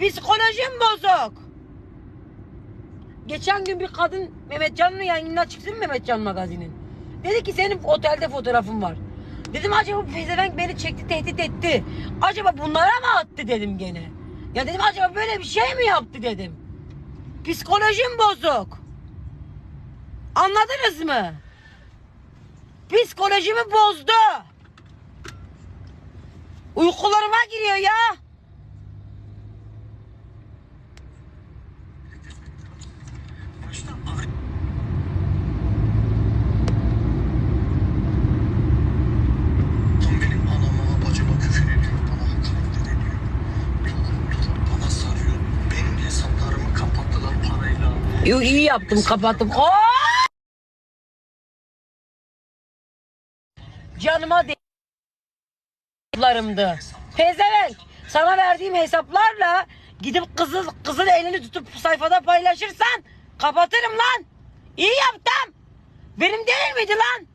Psikolojim bozuk. Geçen gün bir kadın Mehmetcan'ın yayınına çıksın Mehmetcan magazinin. Dedi ki senin otelde fotoğrafın var. Dedim acaba bu pezevenk beni çekti tehdit etti. Acaba bunlara mı attı dedim gene. Ya dedim acaba böyle bir şey mi yaptı dedim. Psikolojim bozuk. Anladınız mı? Psikolojimi bozdu. Uykularıma giriyor ya. Tam benim anama bacıma küfür ediyor. Bana hakaret ediyor. Durup durup bana sarıyor. Benim hesaplarımı kapattılar parayla. Yo, iyi yaptım kapattım. Oo! Canıma hesaplarımdı. Pezevenk sana verdiğim hesaplarla gidip kızıl kızın elini tutup sayfada paylaşırsan kapatırım lan. İyi yaptım. Benim değil miydi lan?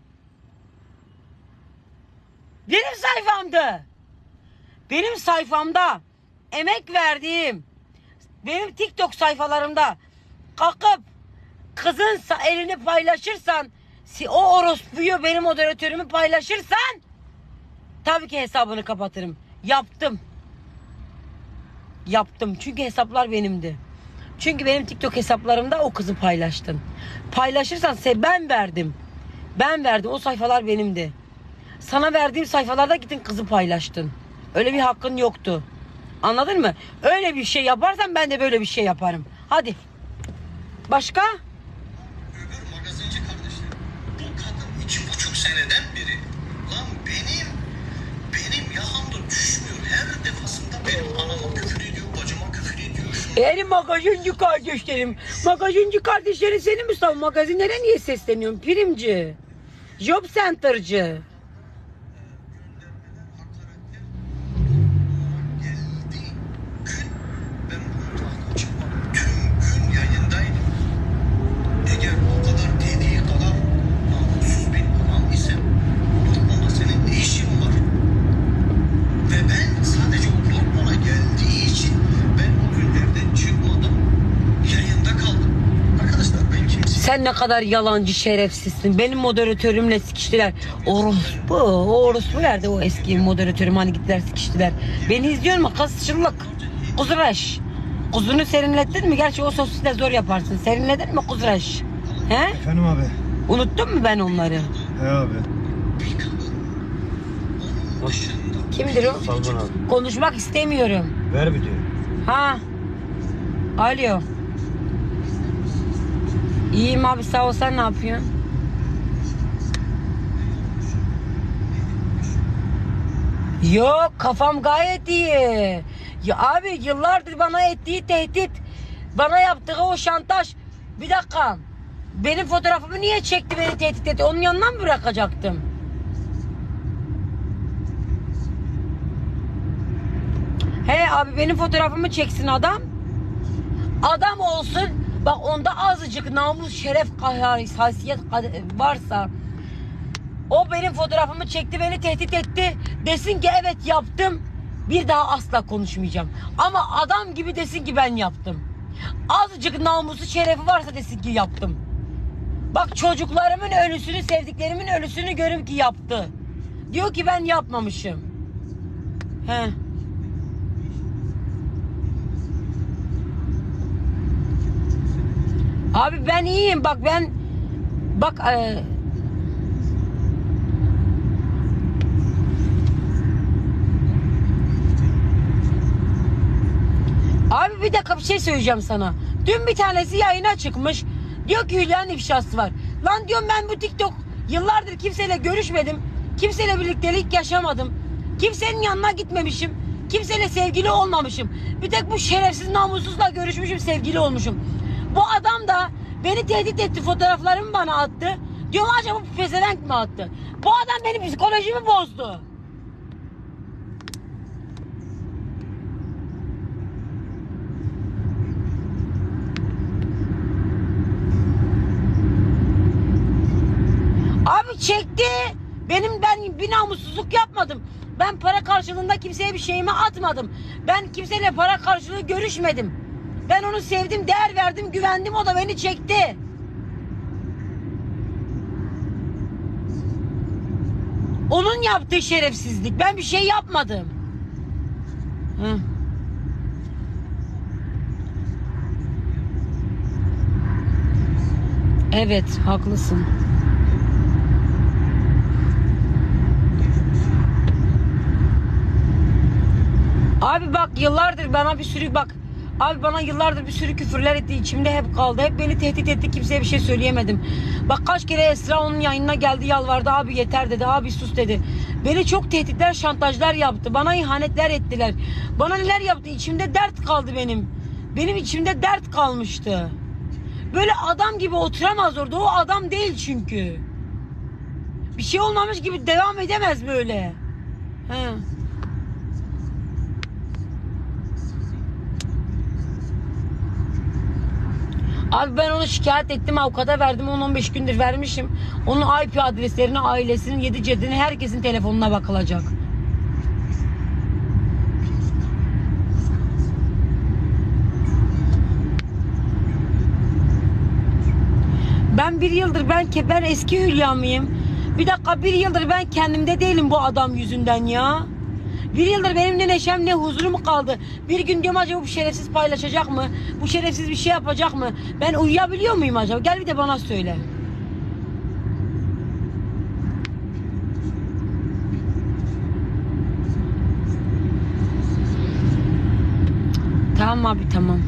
Benim sayfamdı. Benim sayfamda emek verdiğim benim TikTok sayfalarımda kalkıp kızın elini paylaşırsan o orospuyu benim moderatörümü paylaşırsan tabii ki hesabını kapatırım. Yaptım. Yaptım. Çünkü hesaplar benimdi. Çünkü benim TikTok hesaplarımda o kızı paylaştın. Paylaşırsan ben verdim. Ben verdim. O sayfalar benimdi. Sana verdiğim sayfalarda gittin kızı paylaştın. Öyle bir hakkın yoktu. Anladın mı? Öyle bir şey yaparsan ben de böyle bir şey yaparım. Hadi. Başka? Öbür magazinci kardeşler. Bu kadın iki buçuk seneden beri. Lan benim benim yakamda düşmüyor. Her defasında benim anama küfür ediyor. Bacıma küfür ediyor. Şunu Benim magazin kardeşlerim. Magazinci kardeşlerin senin mi sen? Magazinlere niye sesleniyorsun? Primci. Job center'cı. geldi gün ben bu mutfaktan çıkmadım. Tüm gün yayındaydım. Eğer o kadar dediği kadar namussuz bir adam isen Dortmund'da senin ne işin var? Ve ben sadece o Dortmund'a geldiği için ben o gün evden çıkmadım. Yayında kaldım. Arkadaşlar ben kimseyim. Sen ne kadar yalancı şerefsizsin. Benim moderatörümle sikiştiler. Orospu. Orospu nerede o eski moderatörüm hani gittiler sikiştiler. Beni izliyor mu? Kızçılık. Kuzuraş. Kuzunu serinlettin mi? Gerçi o sosu da zor yaparsın. Serinledin mi kuzuraş? He? Efendim abi. Unuttun mu ben onları? He abi. Dışında Kimdir o? Salman abi. Konuşmak istemiyorum. Ver bir diyor. Ha. Alo. İyiyim abi sağ ol sen ne yapıyorsun? Yok kafam gayet iyi. Ya abi yıllardır bana ettiği tehdit, bana yaptığı o şantaj. Bir dakika. Benim fotoğrafımı niye çekti beni tehdit etti? Onun yanına mı bırakacaktım? He abi benim fotoğrafımı çeksin adam. Adam olsun. Bak onda azıcık namus, şeref, haysiyet varsa o benim fotoğrafımı çekti, beni tehdit etti. Desin ki evet yaptım. Bir daha asla konuşmayacağım. Ama adam gibi desin ki ben yaptım. Azıcık namusu, şerefi varsa desin ki yaptım. Bak çocuklarımın ölüsünü, sevdiklerimin ölüsünü görüp ki yaptı. Diyor ki ben yapmamışım. He. Abi ben iyiyim bak ben bak e, Abi bir dakika bir şey söyleyeceğim sana. Dün bir tanesi yayına çıkmış. Diyor ki Hülya'nın ifşası var. Lan diyorum ben bu TikTok yıllardır kimseyle görüşmedim. Kimseyle birliktelik yaşamadım. Kimsenin yanına gitmemişim. Kimseyle sevgili olmamışım. Bir tek bu şerefsiz namussuzla görüşmüşüm sevgili olmuşum. Bu adam da beni tehdit etti fotoğraflarımı bana attı. Diyorum acaba bu pezevenk mi attı? Bu adam benim psikolojimi bozdu. Abi çekti. Benim ben bir namussuzluk yapmadım. Ben para karşılığında kimseye bir şeyimi atmadım. Ben kimseyle para karşılığı görüşmedim. Ben onu sevdim, değer verdim, güvendim. O da beni çekti. Onun yaptığı şerefsizlik. Ben bir şey yapmadım. Hı. Evet, haklısın. Abi bak yıllardır bana bir sürü bak Abi bana yıllardır bir sürü küfürler etti içimde hep kaldı. Hep beni tehdit etti kimseye bir şey söyleyemedim. Bak kaç kere Esra onun yayınına geldi yalvardı abi yeter dedi abi sus dedi. Beni çok tehditler şantajlar yaptı. Bana ihanetler ettiler. Bana neler yaptı içimde dert kaldı benim. Benim içimde dert kalmıştı. Böyle adam gibi oturamaz orada o adam değil çünkü. Bir şey olmamış gibi devam edemez böyle. He. Abi ben onu şikayet ettim avukata verdim 10-15 gündür vermişim. Onun IP adreslerini ailesinin yedi cedini herkesin telefonuna bakılacak. Ben bir yıldır ben ben eski Hülya mıyım? Bir dakika bir yıldır ben kendimde değilim bu adam yüzünden ya. Bir yıldır benim ne neşem ne huzurum kaldı. Bir gün diyorum acaba bu şerefsiz paylaşacak mı? Bu şerefsiz bir şey yapacak mı? Ben uyuyabiliyor muyum acaba? Gel bir de bana söyle. Tamam abi tamam.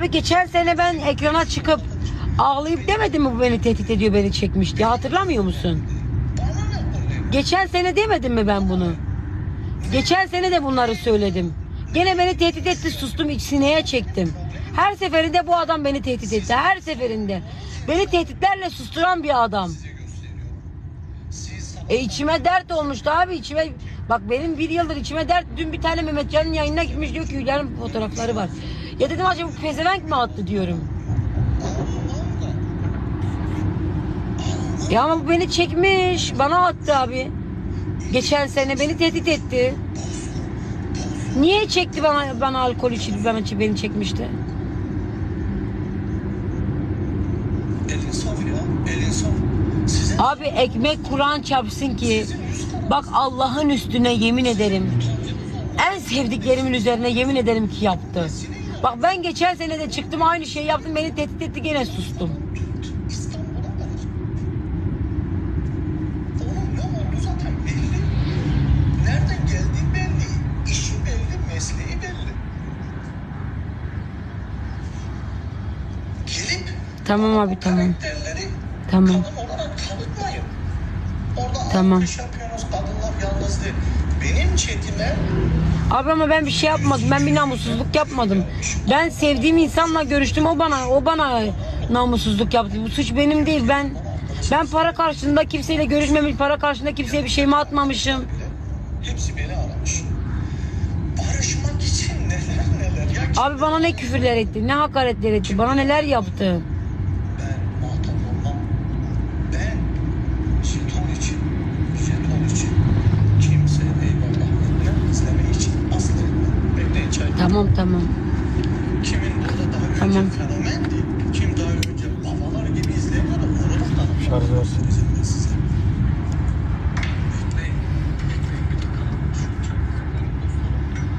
Abi geçen sene ben ekrana çıkıp ağlayıp demedim mi bu beni tehdit ediyor beni çekmiş diye hatırlamıyor musun? Geçen sene demedim mi ben bunu? Geçen sene de bunları söyledim. Gene beni tehdit etti sustum iç sineye çektim. Her seferinde bu adam beni tehdit etti. Her seferinde. Beni tehditlerle susturan bir adam. E içime dert olmuştu abi içime. Bak benim bir yıldır içime dert. Dün bir tane Mehmetcan'ın yayınına gitmiş diyor ki Hülya'nın fotoğrafları var. Ya dedim acaba bu pezevenk mi attı diyorum. Ya ama bu beni çekmiş. Bana attı abi. Geçen sene beni tehdit etti. Niye çekti bana bana alkol içildi bana beni çekmişti? elin saf ya. Elin saf. Sizin Abi ekmek Kur'an çarpsın ki bak Allah'ın üstüne yemin ederim. En sevdiklerimin üzerine yemin ederim ki yaptı. Bak ben geçen sene de çıktım aynı şeyi yaptım beni tehdit etti gene sustum. Tamam abi tamam. Tamam. Tamam. Chatime Abi ama ben bir şey yapmadım. Ben bir namussuzluk yapmadım. Ben sevdiğim insanla görüştüm. O bana o bana namussuzluk yaptı. Bu suç benim değil. Ben ben para karşılığında kimseyle görüşmemiş. Para karşılığında kimseye bir şeyimi atmamışım. hepsi beni aramış. Barışmak için neler neler. Ya Abi bana ne küfürler etti, ne hakaretler etti, bana neler yaptı. Ben muhatap olmam. Ben jeton için, jeton için kimse eyvallah etmem, izleme için asla etmem. Bekleyin çay. Tamam tamam. Kimin burada daha önce Tamam. fenomendi, kim daha önce babalar gibi izleniyordu, onu da tanımıyor. Şarj versin. Bizim size. Bekleyin, bekleyin bir dakika. Şu çay-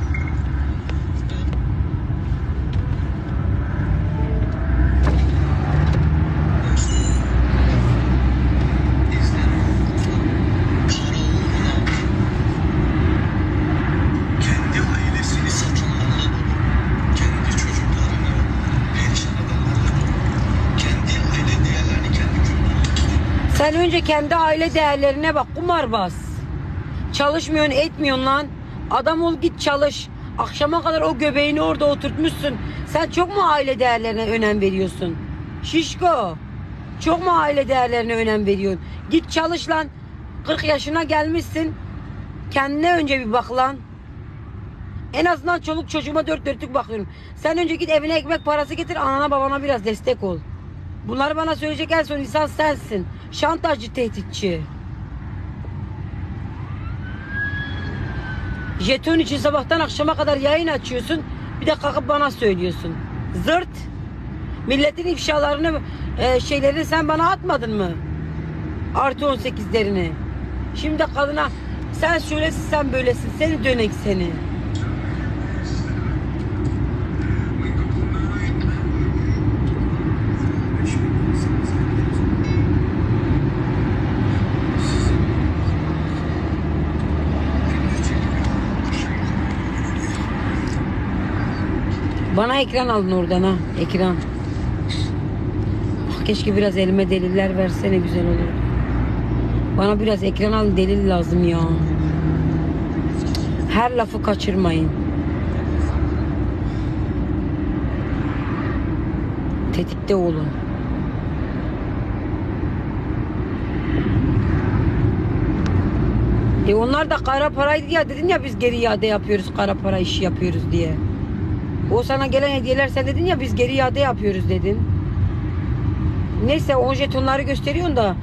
kendi ailesini satanlarla dolu, kendi çocuklarını perişan edenlerle dolu, kendi aile değerlerini kendi kültürünü Sen önce kendi aile değerlerine bak, kumarbaz. Çalışmıyorsun, etmiyorsun lan. Adam ol git çalış. Akşama kadar o göbeğini orada oturtmuşsun. Sen çok mu aile değerlerine önem veriyorsun? Şişko. Çok mu aile değerlerine önem veriyorsun? Git çalış lan. 40 yaşına gelmişsin. Kendine önce bir bak lan. En azından çoluk çocuğuma dört dörtlük bakıyorum. Sen önce git evine ekmek parası getir anana babana biraz destek ol. Bunları bana söyleyecek en son insan sensin. Şantajcı tehditçi. Jeton için sabahtan akşama kadar yayın açıyorsun. Bir de kalkıp bana söylüyorsun. Zırt. Milletin ifşalarını e, şeylerini sen bana atmadın mı? Artı 18'lerini. Şimdi kadına sen şöylesin sen böylesin. Seni dönek seni. Bana ekran alın oradan ha. Ekran. Ah, keşke biraz elime deliller versene güzel olur. Bana biraz ekran alın delil lazım ya. Her lafı kaçırmayın. Tetikte olun. E onlar da kara paraydı ya dedin ya biz geri iade yapıyoruz kara para işi yapıyoruz diye. O sana gelen hediyeler sen dedin ya biz geri iade yapıyoruz dedin. Neyse o jetonları gösteriyorsun da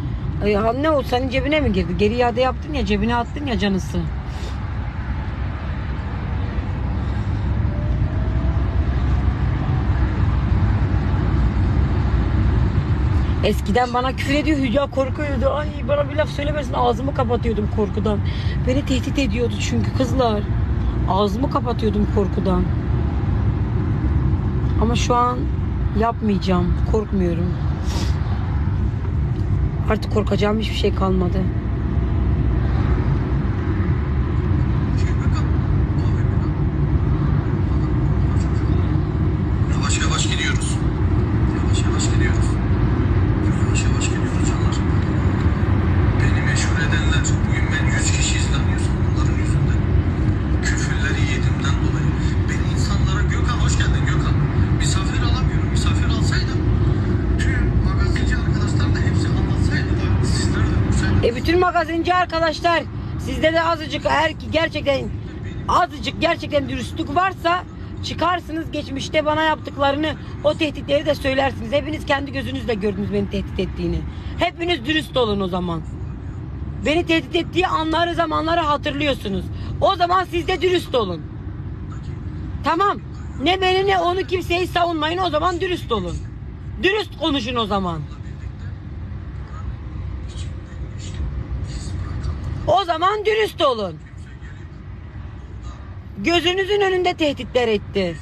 e, ne oldu senin cebine mi girdi? Geri iade yaptın ya cebine attın ya canısı. Eskiden bana küfür ediyor Hülya korkuyordu. Ay bana bir laf söylemesin ağzımı kapatıyordum korkudan. Beni tehdit ediyordu çünkü kızlar. Ağzımı kapatıyordum korkudan. Ama şu an yapmayacağım. Korkmuyorum. Artık korkacağım hiçbir şey kalmadı. Magazinci arkadaşlar sizde de azıcık eğer ki gerçekten azıcık gerçekten dürüstlük varsa çıkarsınız geçmişte bana yaptıklarını o tehditleri de söylersiniz. Hepiniz kendi gözünüzle gördünüz beni tehdit ettiğini. Hepiniz dürüst olun o zaman. Beni tehdit ettiği anları zamanları hatırlıyorsunuz. O zaman siz de dürüst olun. Tamam. Ne beni ne onu kimseyi savunmayın o zaman dürüst olun. Dürüst konuşun o zaman. O zaman dürüst olun. Gözünüzün önünde tehditler etti.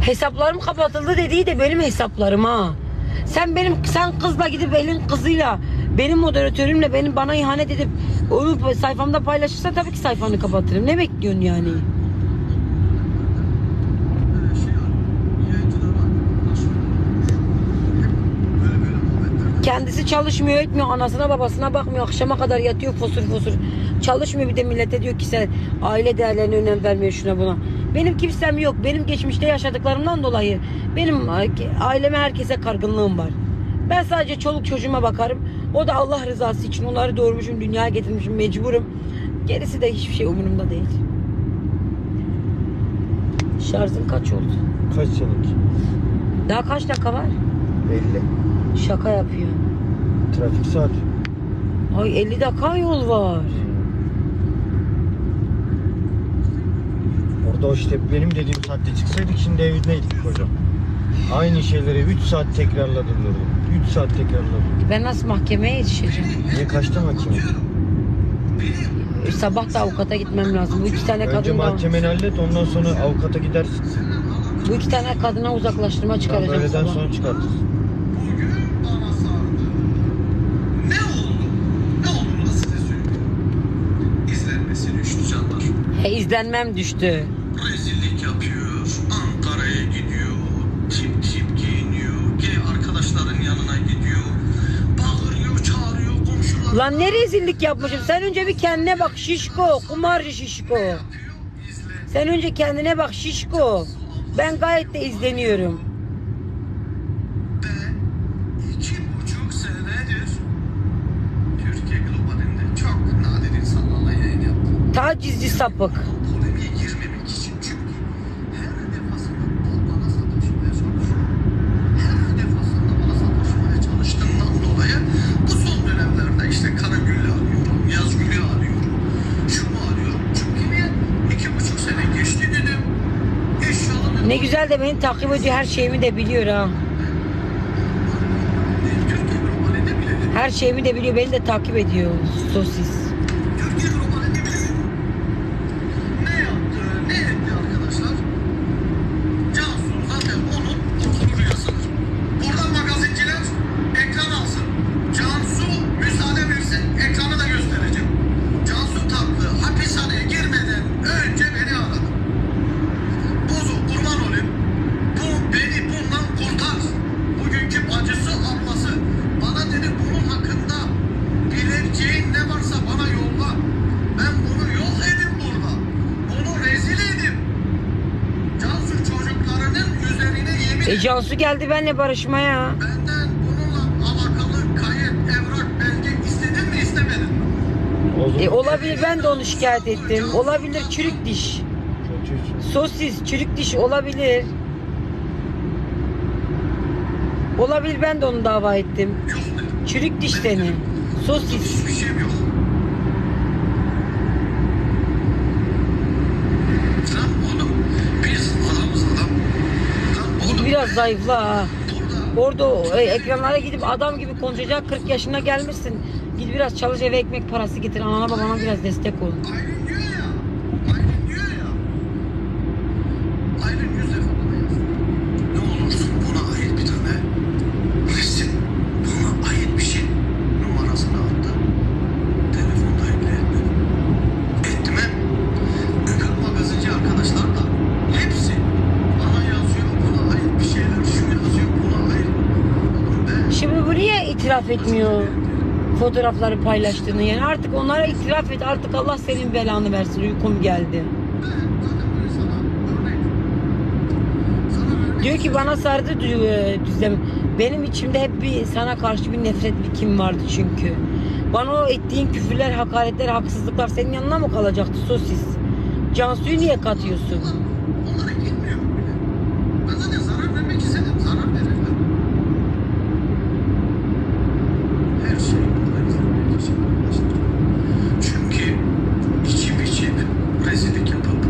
Hesaplarım kapatıldı dediği de benim hesaplarım ha. Sen benim sen kızla gidip elin kızıyla benim moderatörümle benim bana ihanet edip onu sayfamda paylaşırsan tabii ki sayfanı kapatırım. Ne bekliyorsun yani? Kendisi çalışmıyor etmiyor anasına babasına bakmıyor akşama kadar yatıyor fosur fosur çalışmıyor bir de millete diyor ki sen aile değerlerine önem vermiyor şuna buna benim kimsem yok. Benim geçmişte yaşadıklarımdan dolayı benim aileme herkese kargınlığım var. Ben sadece çoluk çocuğuma bakarım. O da Allah rızası için onları doğurmuşum dünyaya getirmişim mecburum. Gerisi de hiçbir şey umurumda değil. Şarjın kaç oldu? Kaç senelik? daha kaç dakika var? 50. şaka yapıyor Trafik saat. ay 50 dakika yol var O işte benim dediğim saatte çıksaydık şimdi evdeydik hocam. Aynı şeyleri 3 saat tekrarladım durdum. 3 saat tekrarladım. Ben nasıl mahkemeye yetişeceğim? Niye kaçta mahkeme? Sabah da avukata gitmem lazım. Bu iki tane Önce kadın da, mahkemeni hallet ondan sonra avukata gidersin. bu iki tane kadına uzaklaştırma Tam çıkaracağım öğleden sabah. sonra çıkartırsın. Bugün bana sardı. Ne oldu? Ne olduğunu da size söyleyeyim. İzlenmem düştü. Lan ne rezillik yapmışım. Sen önce bir kendine bak şişko. Kumarcı şişko. Sen önce kendine bak şişko. Ben gayet de izleniyorum. Ve iki buçuk senedir Türkiye globalinde çok nadir insanlarla yayın yaptım. Tacizci sapık. Polemiğe girmemek için çünkü her defasında o bana sataşmaya çalışıyor. Her defasında bana sataşmaya çalıştığından dolayı bu son dönemlerde işte Karagül'ü arıyorum, Yazgül'ü arıyorum, şunu arıyorum. Çünkü niye? İki buçuk sene geçti dedim. Eşyalarını Ne güzel de beni takip ediyor. Her şeyimi de biliyor ha. Her şeyimi de biliyor. Beni de takip ediyor. Sosis. Türkiye globalinde bile dedim. Ne yaptı, ne etti arkadaşlar? Cansu zaten onun okulu rüyasıdır. Buradan magazinciler ekran alsın. Cansu müsaade versin, ekranı da göstereceğim. Cansu Tatlı hapishaneye girmeden önce beni aradı. Bozu kurban olayım. Bu beni bundan kurtar. Bugünkü bacısı ablası bana dedi bunun hakkında bileceğin ne varsa bana yolla. Ben bunu yok edin burada. Bunu rezil edin. Cansu çocuklarının üzerine yemin E Benimle barışmaya. Benden bununla alakalı kayıt, evrak, belge istedin mi istemedin mi? E olabilir ben de onu şikayet ettim. Olabilir çürük diş. Sosis, çürük diş olabilir. Olabilir ben de onu dava ettim. Çürük diş seni. Sosis. Hiçbir şeyim yok. Lan oğlum biz adamız adam. Lan Git oğlum biraz zayıfla Orada e, ekranlara gidip adam gibi konuşacak 40 yaşına gelmişsin. Git biraz çalış eve ekmek parası getir. Anana babana biraz destek ol. Aylin diyor ya. Aylin diyor ya. Aylin yüz defa bana yazdı. Ne olursun buna ait bir tane resim. Buna ait bir şey. Numarasını attı. Telefonda ekleyemedim. Ettim hem. Öbür magazinci arkadaşlar da hepsi bana yazıyor. Buna ait bir şeyler. Şu yazıyor. Buna ait. Oğlum ben Şimdi bu niye itiraf etmiyor fotoğrafları paylaştığını yani artık onlara itiraf et artık Allah senin belanı versin uykum geldi. Diyor ki bana sardı e, düzlem. Benim içimde hep bir sana karşı bir nefret bir kim vardı çünkü. Bana o ettiğin küfürler, hakaretler, haksızlıklar senin yanına mı kalacaktı sosis? Cansu'yu niye katıyorsun? Onlara girmiyorum bile. Ben zaten zarar vermek istedim. Zarar verirler. Her şey burada izlenmek için arkadaşlar. Çünkü içip içip rezillik yapıp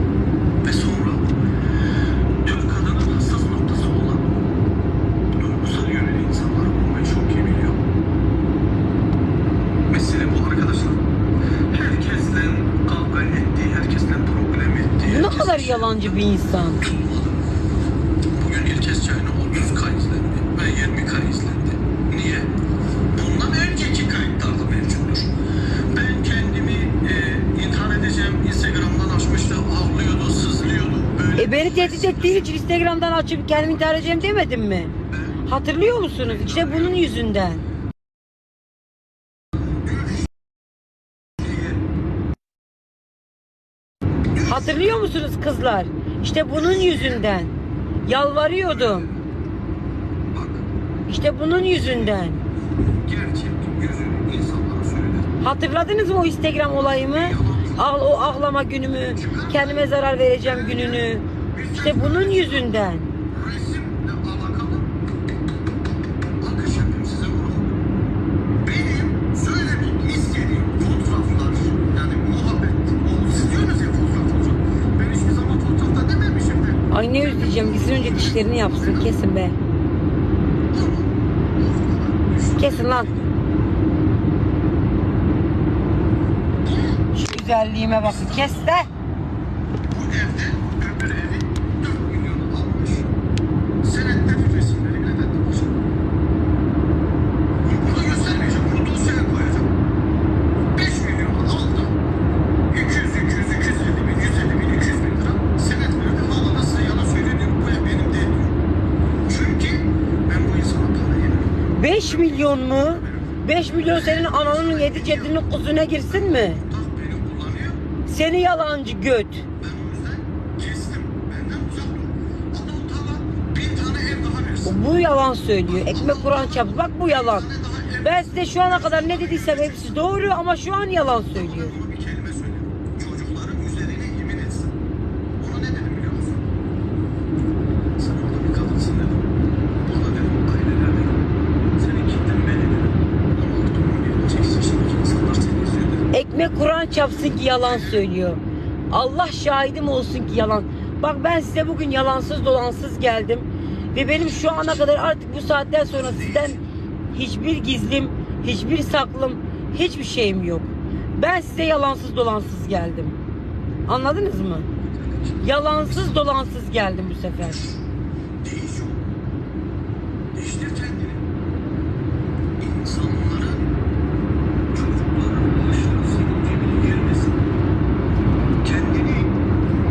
ve sonra Türk kadının hassas noktası olan duygusal yönlü insanları bulmayı çok iyi biliyor. Mesele bu arkadaşlar. Herkesle kavga ettiği, herkesle problem ettiği. Bu ne herkes- kadar yalancı bir insan. Bugün İlkes Çayı'na 30 kay izlendi ve 20 kay izlendi. Niye? Bundan önceki kayıtlarda mevcuttur. Ben kendimi e, intihar edeceğim Instagram'dan açmıştı, ağlıyordu, sızlıyordu. Böyle E beni tehdit ettiğin için Instagram'dan açıp kendimi intihar edeceğim demedim mi? Hatırlıyor musunuz? İşte bunun yüzünden. Hatırlıyor musunuz kızlar? İşte bunun yüzünden. Yalvarıyordum. bak İşte bunun yüzünden. Hatırladınız mı o Instagram olayımı? Ah, o ağlama günümü, kendime zarar vereceğim gününü. İşte bunun yüzünden. Resimle alakalı akış yapayım size bunu. Benim söylemek istediğim fotoğraflar yani muhabbet. O siz diyorsunuz ya fotoğraf fotoğraf. Ben hiçbir zaman fotoğrafta dememişim de. Özleyeceğim. Gitsin önce dişlerini yapsın. Kesin be. Kesin lan. Şu güzelliğime bakın. Kes de. Bu evde 5 milyon senin ananın yedi ceddinin kuzuna girsin mi? Seni yalancı göt. Bu yalan söylüyor. Ekmek Kur'an çarptı. Bak bu yalan. Ben size şu ana kadar ne dediysem hepsi doğru ama şu an yalan söylüyor. Ona bir kelime söyle. Çocukların üzerine yemin etsin. Ona ne dedim biliyor musun? Sen orada bir kadınsın dedim. Ona dedim aileler dedim. Senin kitlen ben dedim. Ama artık onu geleceksin şimdi insanlar seni izliyor dedim. Ekmek Kur'an çapsın ki yalan söylüyor. Allah şahidim olsun ki yalan. Bak ben size bugün yalansız dolansız geldim. Ve benim şu ana kadar artık bu saatten sonra sizden hiçbir gizlim, hiçbir saklım, hiçbir şeyim yok. Ben size yalansız dolansız geldim. Anladınız mı? Yalansız dolansız geldim bu sefer. Değiş ol. Değiştir kendini. İnsanların, çocukların başına senin cebine girmesin. Kendini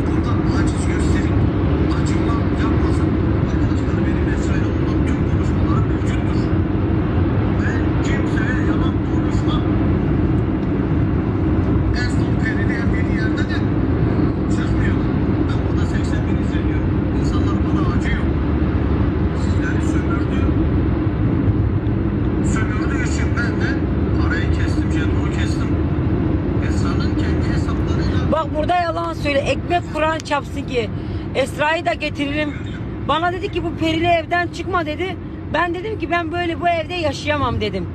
burada aciz gösterip acıma yapmasın. Arkadaşlar benim Esra'yla olan tüm konuşmalarım mevcuttur. Ben kimseye yalan konuşmam. En son perili evliliği yerde de çıkmıyorlar. Ben burada 80 bin izleniyorum. İnsanlar bana acıyor. Sizleri sömürdü. Sömürdüğü için ben de parayı kestim, jetonu kestim. Esra'nın kendi hesaplarıyla Bak burada yalan söyle. Ekmek Kur'an çapsın ki. Esra'yı da getiririm. Bana dedi ki bu perili evden çıkma dedi. Ben dedim ki ben böyle bu evde yaşayamam dedim.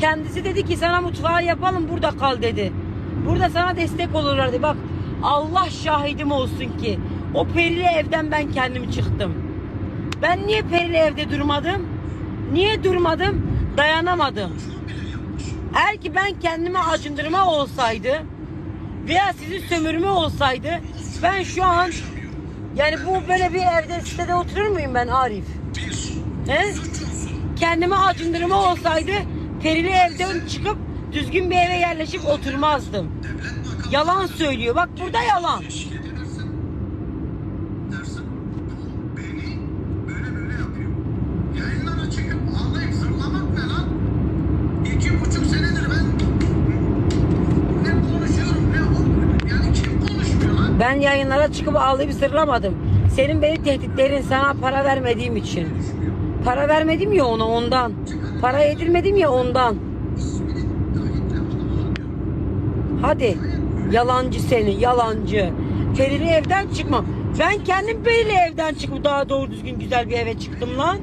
Kendisi dedi ki sana mutfağı yapalım burada kal dedi. Burada sana destek olurlardı. Bak Allah şahidim olsun ki o perili evden ben kendim çıktım. Ben niye perili evde durmadım? Niye durmadım? Dayanamadım. Eğer ki ben kendime acındırma olsaydı veya sizin sömürme olsaydı ben şu an yani bu böyle bir evde sitede oturur muyum ben Arif? He? Kendime acındırma olsaydı perili evden çıkıp düzgün bir eve yerleşip oturmazdım. Yalan söylüyor. Bak burada yalan. teşkil edilirsin. Dersin, bu beni böyle böyle yapıyor. Yayınlara çıkıp ağlayıp zırlamak ne lan? İki buçuk senedir ben ne konuşuyorum ne o. Yani kim konuşmuyor lan? Ben yayınlara çıkıp ağlayıp sırlamadım. Senin beni tehditlerin sana para vermediğim için. Para vermedim ya ona ondan. Para yedirmedim ya ondan. Hadi. Yalancı seni, yalancı. Perili evden çıkma. Ben kendim perili evden çıkıp daha doğru düzgün güzel bir eve çıktım lan.